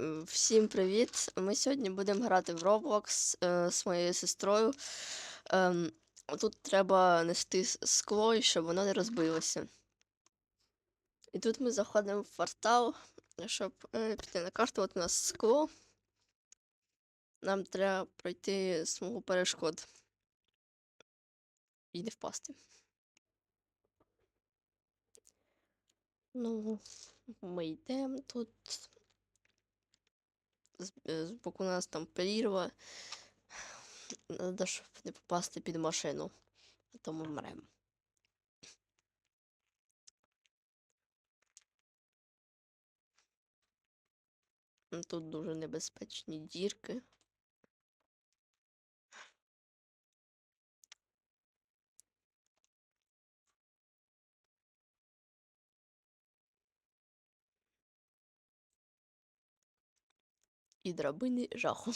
Е, Всім привіт! Ми сьогодні будемо грати в Roblox е, з моєю сестрою. Ем, тут треба нести скло, щоб воно не розбилося. І тут ми заходимо в портал, щоб е, піти на карту. От у нас скло. Нам треба пройти смугу перешкод. І не впасти. Ну, ми йдемо тут. З, е, боку нас там прірва. Треба, щоб не попасти під машину, а то ми вмремо. Тут дуже небезпечні дірки. І драбини жаху.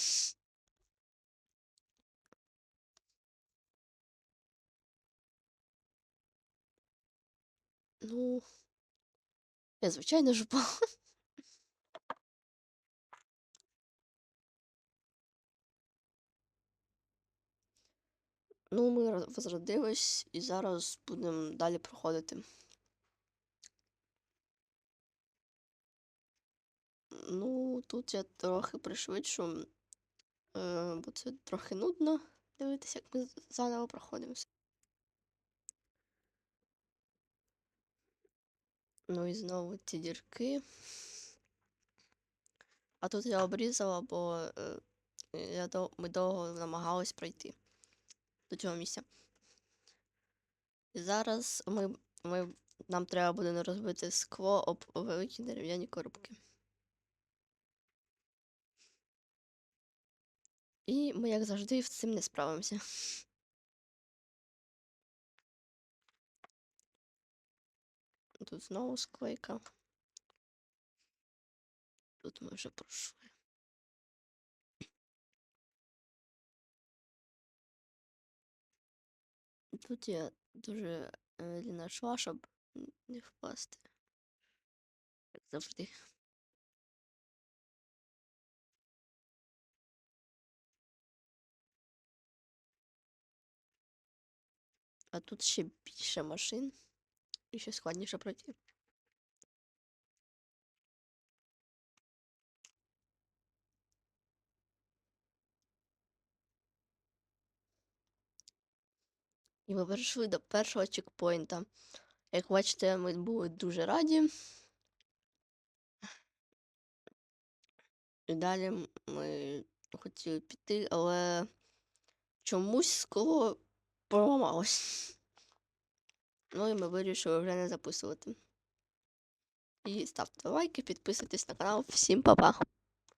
Ну, я звичайно ж упала. Ну, ми роз- возродились і зараз будемо далі проходити. Ну, тут я трохи пришвидшу, е, бо це трохи нудно дивитися, як ми заново проходимо. Ну і знову ці дірки. А тут я обрізала, бо е, я дов- ми довго намагались пройти до цього місця. І зараз ми, ми, нам треба буде розбити скло об великі дерев'яні коробки. І ми, як завжди, з цим не справимося. Тут знову склейка. Тут ми вже пройшли. Тут я дуже медленно йшла, щоб не впасти. Як завжди. А тут ще більше машин. І ще складніше пройти. І ми перейшли до першого чекпоінта. Як бачите, ми були дуже раді. І далі ми хотіли піти, але чомусь скло поламалось. Ну і ми вирішили вже не записувати. І ставте лайки, підписуйтесь на канал. Всім па-па!